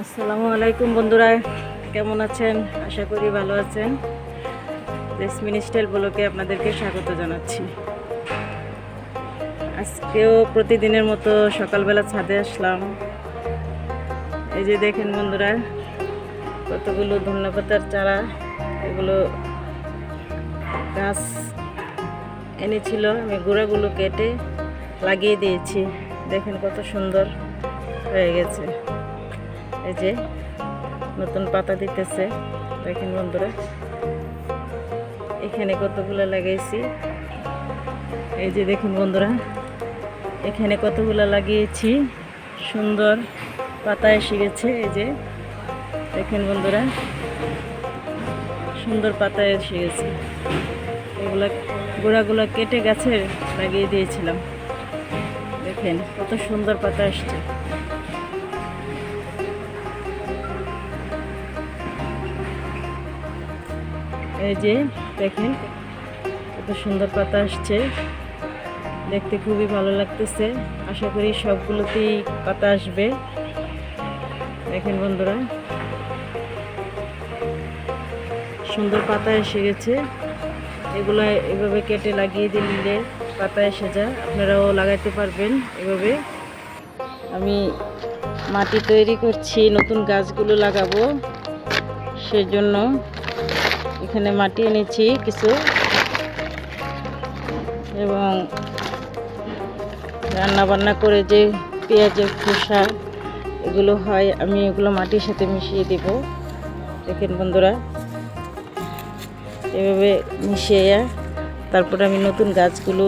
আসসালামু আলাইকুম বন্ধুরা, কেমন আছেন? আশা করি ভালো আছেন। জেসমিন স্টাইল ব্লকে আপনাদেরকে স্বাগত জানাচ্ছি। আজকেও প্রতিদিনের মতো সকালবেলা ছাদে আসলাম। এই যে দেখেন বন্ধুরা, কতগুলো ধন্যপাতার চারা, এগুলো গাছ এনেছিল। আমি গোড়াগুলো কেটে লাগিয়ে দিয়েছি। দেখেন কত সুন্দর হয়ে গেছে। এই যে নতুন পাতা দিতেছে। দেখেন বন্ধুরা, এখানে কতগুলো লাগাইছি। এই যে দেখুন বন্ধুরা, এখানে কতগুলো লাগিয়েছি। সুন্দর পাতা এসে গেছে, এই যে। দেখেন বন্ধুরা, সুন্দর পাতা এসে গেছে। এগুলা গোড়াগুলো কেটে গাছে লাগিয়ে দিয়েছিলাম। দেখেন কত সুন্দর পাতা আসছে। এই যে দেখেন, কত সুন্দর পাতা আসছে। দেখতে খুবই ভালো লাগতেছে। আশা করি সবগুলোতেই পাতা আসবে। দেখেন বন্ধুরা, সুন্দর পাতা এসে গেছে। এগুলো এভাবে কেটে লাগিয়ে দিলে পাতা এসে যায়। আপনারাও লাগাইতে পারবেন এভাবে। আমি মাটি তৈরি করছি, নতুন গাছগুলো লাগাবো। সেজন্য এখানে মাটি এনেছি কিছু। এবং রান্না বান্না করে যে পেঁয়াজের খোসা, এগুলো হয়, আমি এগুলো মাটির সাথে মিশিয়ে দেব। দেখেন বন্ধুরা, এভাবে মিশিয়ে তারপর আমি নতুন গাছগুলো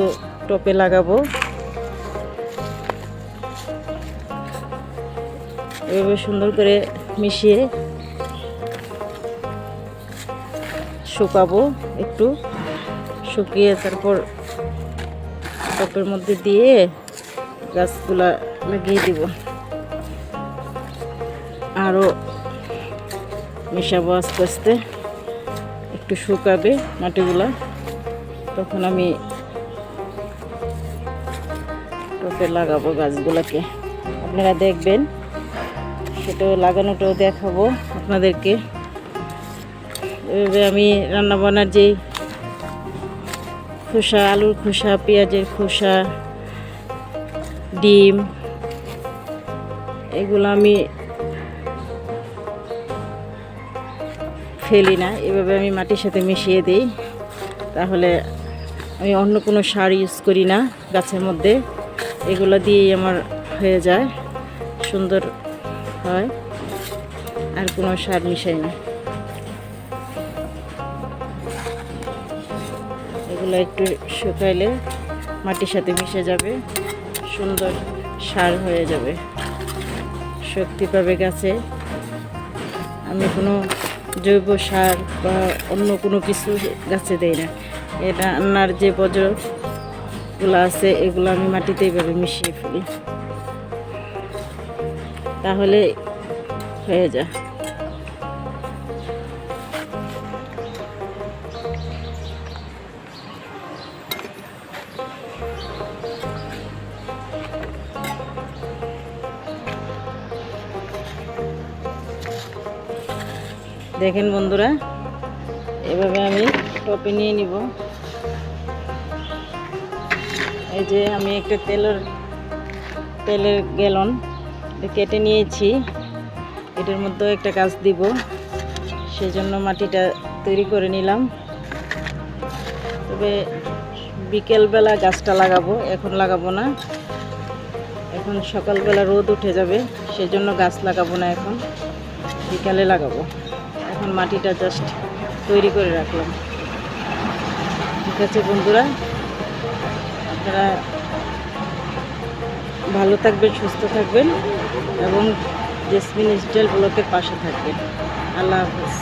টপে লাগাবো। এভাবে সুন্দর করে মিশিয়ে শুকাবো একটু। শুকিয়ে তারপর টপের মধ্যে দিয়ে গাছগুলা লাগিয়ে দিব। আরও মেশাবো আস্তে আস্তে। একটু শুকাবে মাটিগুলা। তখন আমি টপে লাগাবো গাছগুলোকে। আপনারা দেখবেন, সেটাও লাগানোটাও দেখাবো আপনাদেরকে। এভাবে আমি রান্না বান্নার যে খোসা, আলুর খোসা, পেঁয়াজের খোসা, ডিম, এগুলো আমি ফেলি না। এভাবে আমি মাটির সাথে মিশিয়ে দিই। তাহলে আমি অন্য কোনো সার ইউজ করি না গাছের মধ্যে। এগুলো দিয়েই আমার হয়ে যায়। সুন্দর হয়। আর কোনো সার মিশাই না। এগুলো একটু শুকাইলে মাটির সাথে মিশে যাবে, সুন্দর সার হয়ে যাবে। শক্তি পাবে গাছে। আমি কোনো জৈব সার বা অন্য কোনো কিছু গাছে দেই না। এটা রান্নার যে বজ্রগুলো আছে, এগুলো আমি মাটিতে এইভাবে মিশিয়ে ফেলি। তাহলে হয়ে যায় দেখেন বন্ধুরা, এভাবে আমি টপে নিয়ে নিব। এই যে আমি একটা তেলের তেলের গ্যালন কেটে নিয়েছি। এটার মধ্যেও একটা গাছ দিব। সেজন্য মাটিটা তৈরি করে নিলাম। তবে বিকেলবেলা গাছটা লাগাবো, এখন লাগাবো না। এখন সকালবেলা রোদ উঠে যাবে, সেজন্য গাছ লাগাবো না এখন। বিকালে লাগাবো। এখন মাটিটা জাস্ট তৈরি করে রাখলাম। ঠিক আছে বন্ধুরা? আপনারা ভালো থাকবেন, সুস্থ থাকবেন এবং জেসমিন ডিজিটাল ব্লকের পাশে থাকবেন। আল্লাহ হাফিজ।